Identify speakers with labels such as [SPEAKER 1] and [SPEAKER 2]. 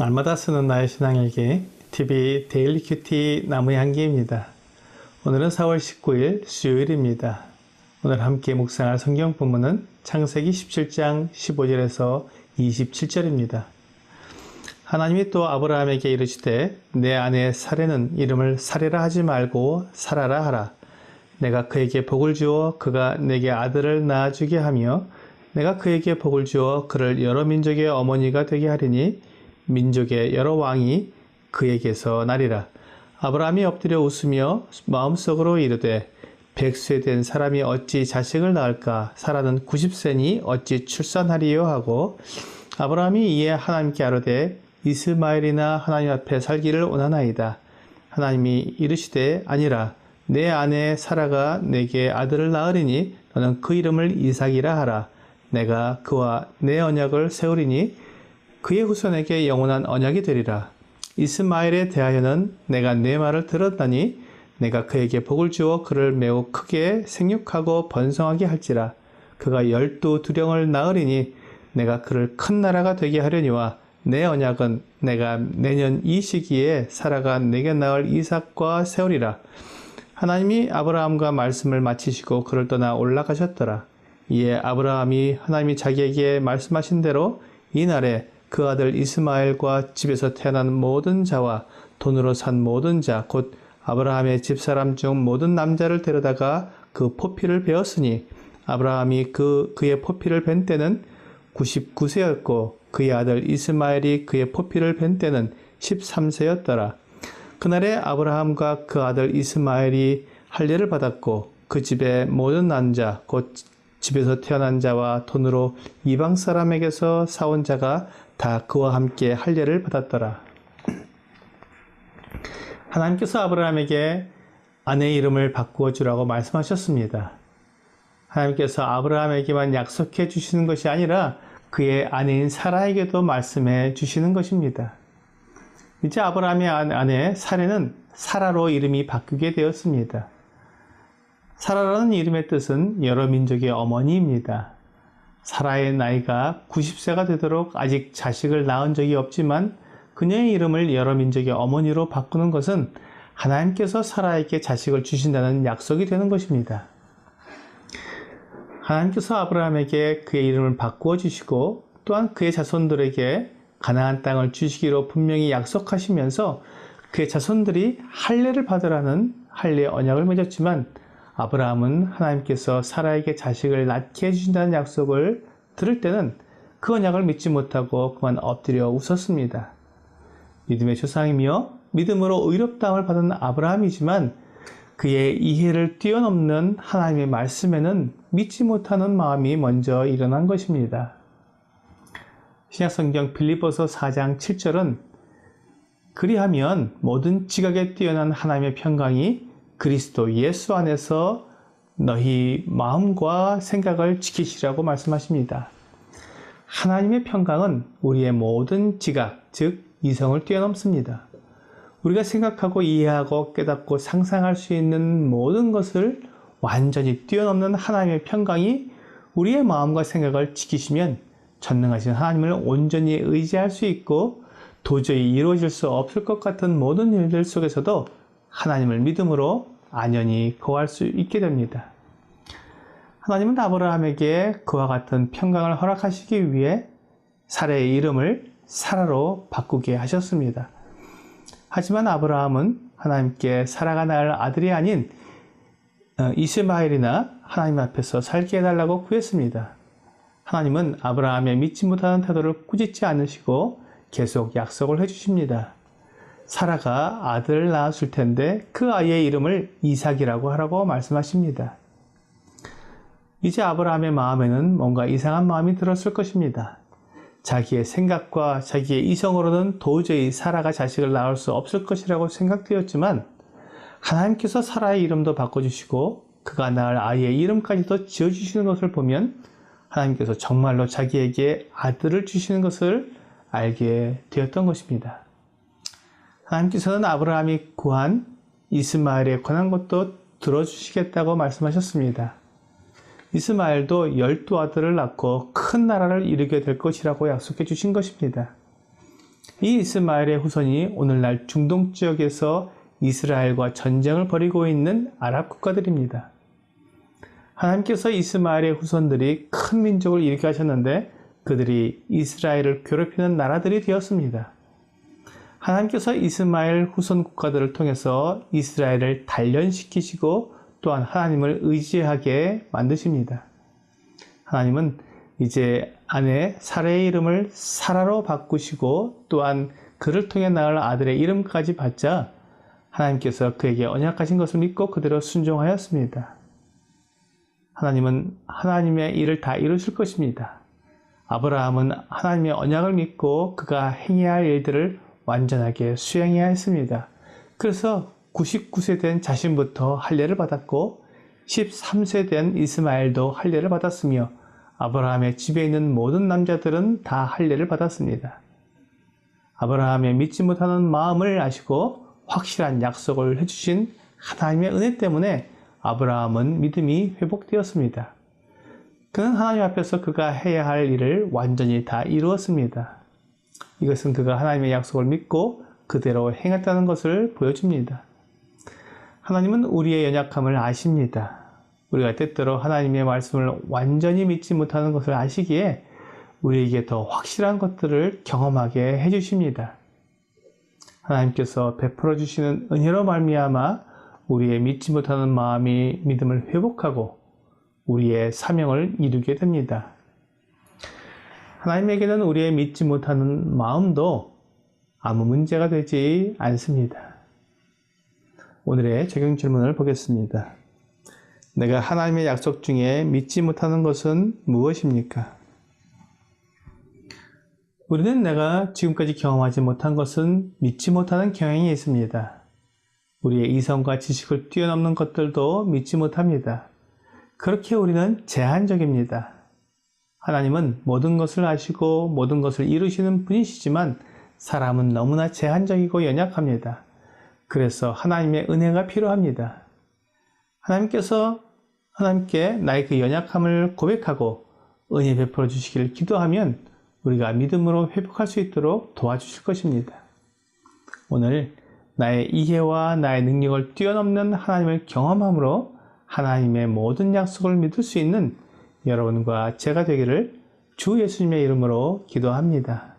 [SPEAKER 1] 날마다 쓰는 나의 신앙일기 TV 데일리 큐티 나무의 향기입니다. 오늘은 4월 19일 수요일입니다. 오늘 함께 묵상할 성경 본문은 창세기 17장 15절에서 27절입니다. 하나님이 또 아브라함에게 이르시되 내 아내 사례는 이름을 사례라 하지 말고 사라라 하라. 내가 그에게 복을 주어 그가 내게 아들을 낳아주게 하며 내가 그에게 복을 주어 그를 여러 민족의 어머니가 되게 하리니 민족의 여러 왕이 그에게서 나리라. 아브라함이 엎드려 웃으며 마음속으로 이르되 백세 된 사람이 어찌 자식을 낳을까? 사라는 90세니 어찌 출산하리요 하고 아브라함이 이에 하나님께 아뢰되 이스마엘이나 하나님 앞에 살기를 원하나이다. 하나님이 이르시되 아니라 내 아내 사라가 내게 아들을 낳으리니 너는 그 이름을 이삭이라 하라. 내가 그와 내 언약을 세우리니 그의 후손에게 영원한 언약이 되리라. 이스마엘에 대하여는 내가 내 말을 들었다니 내가 그에게 복을 주어 그를 매우 크게 생육하고 번성하게 할지라. 그가 열두 두령을 낳으리니 내가 그를 큰 나라가 되게 하려니와 내 언약은 내가 내년 이 시기에 사라가 내게 낳을 이삭과 세우리라. 하나님이 아브라함과 말씀을 마치시고 그를 떠나 올라가셨더라. 이에 아브라함이 하나님이 자기에게 말씀하신 대로 이날에 그 아들 이스마엘과 집에서 태어난 모든 자와 돈으로 산 모든 자, 곧 아브라함의 집사람 중 모든 남자를 데려다가 그 포피를 베었으니 아브라함이 그, 그의 포피를 벤 때는 99세였고 그의 아들 이스마엘이 그의 포피를 벤 때는 13세였더라. 그날에 아브라함과 그 아들 이스마엘이 할례를 받았고 그 집의 모든 남자, 곧 집에서 태어난 자와 돈으로 이방 사람에게서 사온 자가 다 그와 함께 할례를 받았더라. 하나님께서 아브라함에게 아내 이름을 바꾸어 주라고 말씀하셨습니다. 하나님께서 아브라함에게만 약속해 주시는 것이 아니라 그의 아내인 사라에게도 말씀해 주시는 것입니다. 이제 아브라함의 아내 사례는 사라로 이름이 바뀌게 되었습니다. 사라라는 이름의 뜻은 여러 민족의 어머니입니다. 사라의 나이가 90세가 되도록 아직 자식을 낳은 적이 없지만 그녀의 이름을 여러 민족의 어머니로 바꾸는 것은 하나님께서 사라에게 자식을 주신다는 약속이 되는 것입니다. 하나님께서 아브라함에게 그의 이름을 바꾸어 주시고 또한 그의 자손들에게 가나안 땅을 주시기로 분명히 약속하시면서 그의 자손들이 할례를 받으라는 할례 언약을 맺었지만 아브라함은 하나님께서 사라에게 자식을 낳게 해주신다는 약속을 들을 때는 그 언약을 믿지 못하고 그만 엎드려 웃었습니다. 믿음의 조상이며 믿음으로 의롭다함을 받은 아브라함이지만 그의 이해를 뛰어넘는 하나님의 말씀에는 믿지 못하는 마음이 먼저 일어난 것입니다. 신약성경 빌리보서 4장 7절은 그리하면 모든 지각에 뛰어난 하나님의 평강이 그리스도 예수 안에서 너희 마음과 생각을 지키시라고 말씀하십니다. 하나님의 평강은 우리의 모든 지각, 즉 이성을 뛰어넘습니다. 우리가 생각하고 이해하고 깨닫고 상상할 수 있는 모든 것을 완전히 뛰어넘는 하나님의 평강이 우리의 마음과 생각을 지키시면 전능하신 하나님을 온전히 의지할 수 있고 도저히 이루어질 수 없을 것 같은 모든 일들 속에서도 하나님을 믿음으로 안연히 거할 수 있게 됩니다. 하나님은 아브라함에게 그와 같은 평강을 허락하시기 위해 사례의 이름을 사라로 바꾸게 하셨습니다. 하지만 아브라함은 하나님께 사라가 낳을 아들이 아닌 어, 이스마엘이나 하나님 앞에서 살게 해달라고 구했습니다. 하나님은 아브라함의 믿지 못하는 태도를 꾸짖지 않으시고 계속 약속을 해주십니다. 사라가 아들을 낳았을 텐데 그 아이의 이름을 이삭이라고 하라고 말씀하십니다. 이제 아브라함의 마음에는 뭔가 이상한 마음이 들었을 것입니다. 자기의 생각과 자기의 이성으로는 도저히 사라가 자식을 낳을 수 없을 것이라고 생각되었지만 하나님께서 사라의 이름도 바꿔주시고 그가 낳을 아이의 이름까지도 지어주시는 것을 보면 하나님께서 정말로 자기에게 아들을 주시는 것을 알게 되었던 것입니다. 하나님께서는 아브라함이 구한 이스마엘에 관한 것도 들어주시겠다고 말씀하셨습니다. 이스마엘도 열두 아들을 낳고 큰 나라를 이루게 될 것이라고 약속해 주신 것입니다. 이 이스마엘의 후손이 오늘날 중동 지역에서 이스라엘과 전쟁을 벌이고 있는 아랍 국가들입니다. 하나님께서 이스마엘의 후손들이 큰 민족을 일으켜 하셨는데 그들이 이스라엘을 괴롭히는 나라들이 되었습니다. 하나님께서 이스마엘 후손 국가들을 통해서 이스라엘을 단련시키시고 또한 하나님을 의지하게 만드십니다. 하나님은 이제 아내 사례의 이름을 사라로 바꾸시고 또한 그를 통해 낳을 아들의 이름까지 받자 하나님께서 그에게 언약하신 것을 믿고 그대로 순종하였습니다. 하나님은 하나님의 일을 다 이루실 것입니다. 아브라함은 하나님의 언약을 믿고 그가 행해야 할 일들을 완전하게 수행해야 했습니다. 그래서 99세 된 자신부터 할례를 받았고 13세 된 이스마엘도 할례를 받았으며 아브라함의 집에 있는 모든 남자들은 다 할례를 받았습니다. 아브라함의 믿지 못하는 마음을 아시고 확실한 약속을 해주신 하나님의 은혜 때문에 아브라함은 믿음이 회복되었습니다. 그는 하나님 앞에서 그가 해야 할 일을 완전히 다 이루었습니다. 이것은 그가 하나님의 약속을 믿고 그대로 행했다는 것을 보여줍니다. 하나님은 우리의 연약함을 아십니다. 우리가 때때로 하나님의 말씀을 완전히 믿지 못하는 것을 아시기에 우리에게 더 확실한 것들을 경험하게 해주십니다. 하나님께서 베풀어 주시는 은혜로 말미암아 우리의 믿지 못하는 마음이 믿음을 회복하고 우리의 사명을 이루게 됩니다. 하나님에게는 우리의 믿지 못하는 마음도 아무 문제가 되지 않습니다. 오늘의 적용 질문을 보겠습니다. 내가 하나님의 약속 중에 믿지 못하는 것은 무엇입니까? 우리는 내가 지금까지 경험하지 못한 것은 믿지 못하는 경향이 있습니다. 우리의 이성과 지식을 뛰어넘는 것들도 믿지 못합니다. 그렇게 우리는 제한적입니다. 하나님은 모든 것을 아시고 모든 것을 이루시는 분이시지만 사람은 너무나 제한적이고 연약합니다. 그래서 하나님의 은혜가 필요합니다. 하나님께서 하나님께 나의 그 연약함을 고백하고 은혜 베풀어 주시기를 기도하면 우리가 믿음으로 회복할 수 있도록 도와주실 것입니다. 오늘 나의 이해와 나의 능력을 뛰어넘는 하나님을 경험함으로 하나님의 모든 약속을 믿을 수 있는 여러분과 제가 되기를 주 예수님의 이름으로 기도합니다.